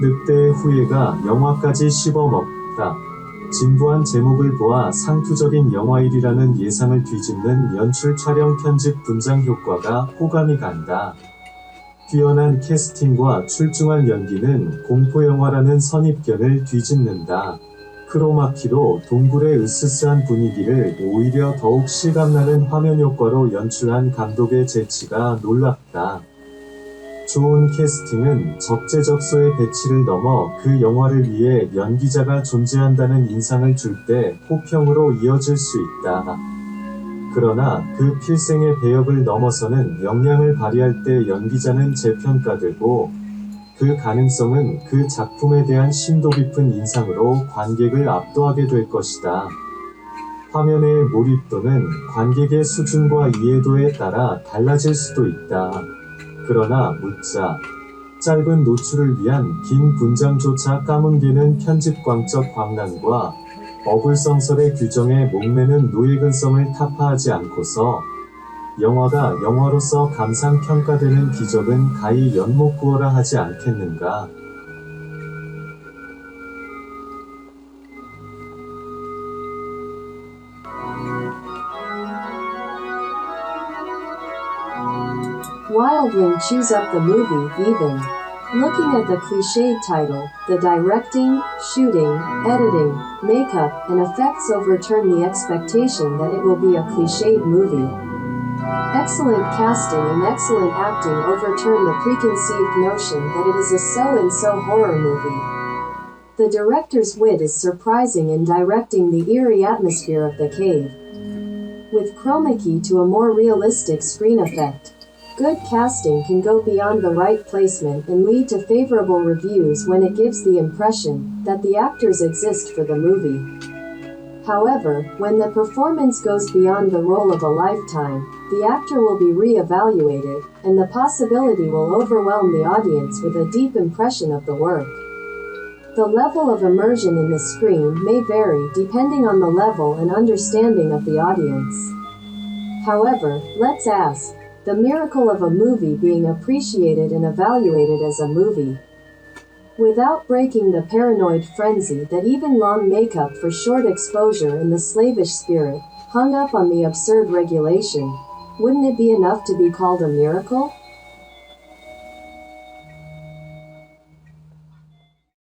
늑대의 후예가 영화까지 씹어먹다. 진부한 제목을 보아 상투적인 영화일이라는 예상을 뒤집는 연출 촬영 편집 분장 효과가 호감이 간다. 뛰어난 캐스팅과 출중한 연기는 공포영화라는 선입견을 뒤집는다. 크로마키로 동굴의 으스스한 분위기를 오히려 더욱 실감나는 화면 효과로 연출한 감독의 재치가 놀랍다. 좋은 캐스팅은 적재적소의 배치를 넘어 그 영화를 위해 연기자가 존재한다는 인상을 줄 때 호평으로 이어질 수 있다. 그러나 그 필생의 배역을 넘어서는 역량을 발휘할 때 연기자는 재평가되고 그 가능성은 그 작품에 대한 심도 깊은 인상으로 관객을 압도하게 될 것이다. 화면의 몰입도는 관객의 수준과 이해도에 따라 달라질 수도 있다. 그러나 묻자 짧은 노출을 위한 긴 분장조차 까뭉개는 편집광적 광란과 어불성설의 규정에 목매는 노예근성을 타파하지 않고서 영화가 영화로서 감상 평가되는 기적은 가히 연못구어라 하지 않겠는가. Wildling chews up the movie, even. Looking at the cliched title, the directing, shooting, editing, makeup, and effects overturn the expectation that it will be a cliched movie. Excellent casting and excellent acting overturn the preconceived notion that it is a so and so horror movie. The director's wit is surprising in directing the eerie atmosphere of the cave. With chroma key to a more realistic screen effect, Good casting can go beyond the right placement and lead to favorable reviews when it gives the impression that the actors exist for the movie. However, when the performance goes beyond the role of a lifetime, the actor will be re-evaluated, and the possibility will overwhelm the audience with a deep impression of the work. The level of immersion in the screen may vary depending on the level and understanding of the audience. However, let's ask, the miracle of a movie being appreciated and evaluated as a movie. Without breaking the paranoid frenzy that even long makeup for short exposure and the slavish spirit, hung up on the absurd regulation, wouldn't it be enough to be called a miracle?